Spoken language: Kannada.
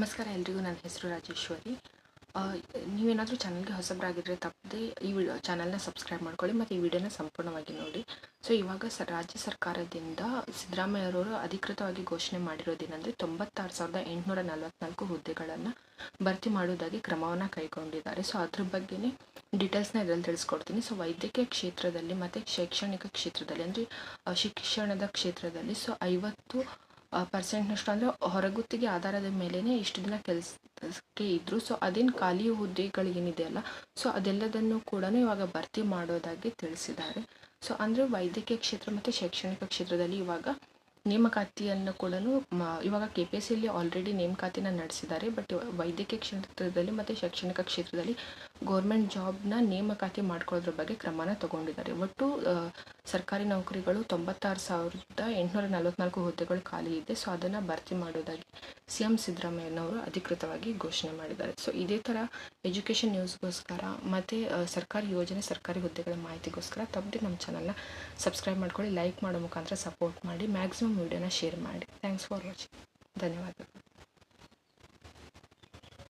ನಮಸ್ಕಾರ, ಎಲ್ರಿಗೂ ನನ್ನ ಹೆಸರು ರಾಜೇಶ್ವರಿ. ನೀವೇನಾದರೂ ಚಾನಲ್ಗೆ ಹೊಸಬರಾಗಿದ್ದರೆ ತಪ್ಪದೆ ಈ ವಿಡಿಯೋ ಚಾನಲ್ನ ಸಬ್ಸ್ಕ್ರೈಬ್ ಮಾಡ್ಕೊಳ್ಳಿ ಮತ್ತು ಈ ವಿಡಿಯೋನ ಸಂಪೂರ್ಣವಾಗಿ ನೋಡಿ. ಸೊ ಇವಾಗ ಸ, ರಾಜ್ಯ ಸರ್ಕಾರದಿಂದ ಸಿದ್ದರಾಮಯ್ಯರವರು ಅಧಿಕೃತವಾಗಿ ಘೋಷಣೆ ಮಾಡಿರೋದೇನೆಂದರೆ ತೊಂಬತ್ತಾರು ಸಾವಿರದ ಎಂಟುನೂರ ನಲವತ್ನಾಲ್ಕು ಹುದ್ದೆಗಳನ್ನು ಭರ್ತಿ ಮಾಡುವುದಾಗಿ ಕ್ರಮವನ್ನು ಕೈಗೊಂಡಿದ್ದಾರೆ. ಸೊ ಅದ್ರ ಬಗ್ಗೆನೇ ಡೀಟೇಲ್ಸ್ನ ಇದರಲ್ಲಿ ತಿಳಿಸ್ಕೊಡ್ತೀನಿ. ಸೊ ವೈದ್ಯಕೀಯ ಕ್ಷೇತ್ರದಲ್ಲಿ ಮತ್ತು ಶೈಕ್ಷಣಿಕ ಕ್ಷೇತ್ರದಲ್ಲಿ ಅಂದರೆ ಶಿಕ್ಷಣದ ಕ್ಷೇತ್ರದಲ್ಲಿ ಸೊ ಐವತ್ತು ಪರ್ಸೆಂಟ್ನಷ್ಟು ಅಂದರೆ ಹೊರಗುತ್ತಿಗೆ ಆಧಾರದ ಮೇಲೆಯೇ ಇಷ್ಟು ದಿನ ಕೆಲಸಕ್ಕೆ ಇದ್ದರು ಸೊ ಅದೇನು ಖಾಲಿ ಹುದ್ದೆಗಳಿಗೇನಿದೆಯಲ್ಲ ಸೊ ಅದೆಲ್ಲದನ್ನು ಕೂಡ ಇವಾಗ ಭರ್ತಿ ಮಾಡೋದಾಗಿ ತಿಳಿಸಿದ್ದಾರೆ. ಸೊ ಅಂದರೆ ವೈದ್ಯಕೀಯ ಕ್ಷೇತ್ರ ಮತ್ತು ಶೈಕ್ಷಣಿಕ ಕ್ಷೇತ್ರದಲ್ಲಿ ಇವಾಗ ನೇಮಕಾತಿಯನ್ನು ಕೂಡ ಇವಾಗ ಕೆ ಪಿ ಎಸ್ ಸಿಯಲ್ಲಿ ಆಲ್ರೆಡಿ ನೇಮಕಾತಿನ ನಡೆಸಿದ್ದಾರೆ. ಬಟ್ ವೈದ್ಯಕೀಯ ಕ್ಷೇತ್ರದಲ್ಲಿ ಮತ್ತು ಶೈಕ್ಷಣಿಕ ಕ್ಷೇತ್ರದಲ್ಲಿ ಗೌರ್ಮೆಂಟ್ ಜಾಬ್ನ ನೇಮಕಾತಿ ಮಾಡ್ಕೊಳ್ಳೋದ್ರ ಬಗ್ಗೆ ಕ್ರಮನ ತಗೊಂಡಿದ್ದಾರೆ. ಒಟ್ಟು ಸರ್ಕಾರಿ ನೌಕರಿಗಳು ತೊಂಬತ್ತಾರು ಸಾವಿರದ ಎಂಟುನೂರ ನಲವತ್ನಾಲ್ಕು ಹುದ್ದೆಗಳು ಖಾಲಿ ಇದೆ. ಸೊ, ಅದನ್ನು ಭರ್ತಿ ಮಾಡೋದಾಗಿ ಸಿ ಎಂ ಸಿದ್ದರಾಮಯ್ಯನವರು ಅಧಿಕೃತವಾಗಿ ಘೋಷಣೆ ಮಾಡಿದ್ದಾರೆ. ಸೊ, ಇದೇ ಥರ ಎಜುಕೇಷನ್ ನ್ಯೂಸ್ಗೋಸ್ಕರ ಮತ್ತು ಸರ್ಕಾರಿ ಯೋಜನೆ, ಸರ್ಕಾರಿ ಹುದ್ದೆಗಳ ಮಾಹಿತಿಗೋಸ್ಕರ ತಪ್ಪದೆ ನಮ್ಮ ಚಾನಲ್ನ ಸಬ್ಸ್ಕ್ರೈಬ್ ಮಾಡ್ಕೊಳ್ಳಿ, ಲೈಕ್ ಮಾಡೋ ಮುಖಾಂತರ ಸಪೋರ್ಟ್ ಮಾಡಿ, ಮ್ಯಾಕ್ಸಿಮಮ್ ವೀಡಿಯೋನ ಶೇರ್ ಮಾಡಿ. Thanks for watching. ಧನ್ಯವಾದಗಳು.